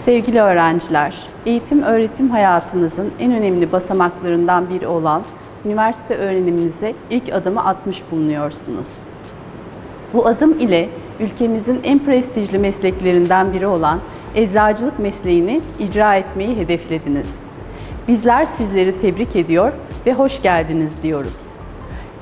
Sevgili öğrenciler, eğitim öğretim hayatınızın en önemli basamaklarından biri olan üniversite öğreniminize ilk adımı atmış bulunuyorsunuz. Bu adım ile ülkemizin en prestijli mesleklerinden biri olan eczacılık mesleğini icra etmeyi hedeflediniz. Bizler sizleri tebrik ediyor ve hoş geldiniz diyoruz.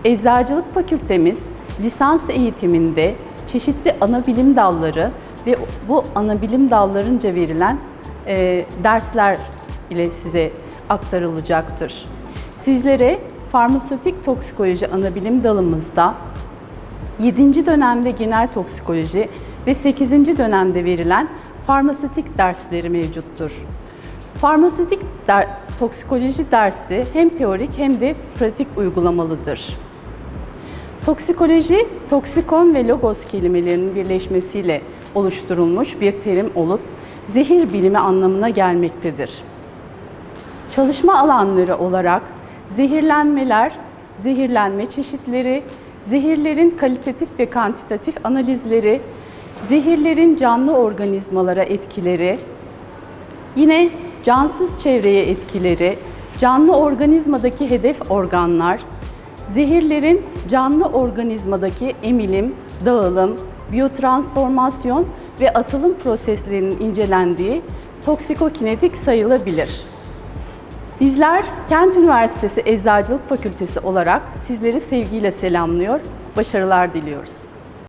Eczacılık Fakültemiz lisans eğitiminde çeşitli ana bilim dalları ve bu ana bilim dallarınca verilen e, dersler ile size aktarılacaktır. Sizlere farmasötik toksikoloji ana bilim dalımızda 7. dönemde genel toksikoloji ve 8. dönemde verilen farmasötik dersleri mevcuttur. Farmasötik der, toksikoloji dersi hem teorik hem de pratik uygulamalıdır. Toksikoloji, toksikon ve logos kelimelerinin birleşmesiyle oluşturulmuş bir terim olup zehir bilimi anlamına gelmektedir. Çalışma alanları olarak zehirlenmeler, zehirlenme çeşitleri, zehirlerin kalitatif ve kantitatif analizleri, zehirlerin canlı organizmalara etkileri, yine cansız çevreye etkileri, canlı organizmadaki hedef organlar, zehirlerin canlı organizmadaki emilim, dağılım, biyotransformasyon ve atılım proseslerinin incelendiği toksikokinetik sayılabilir. Bizler Kent Üniversitesi Eczacılık Fakültesi olarak sizleri sevgiyle selamlıyor, başarılar diliyoruz.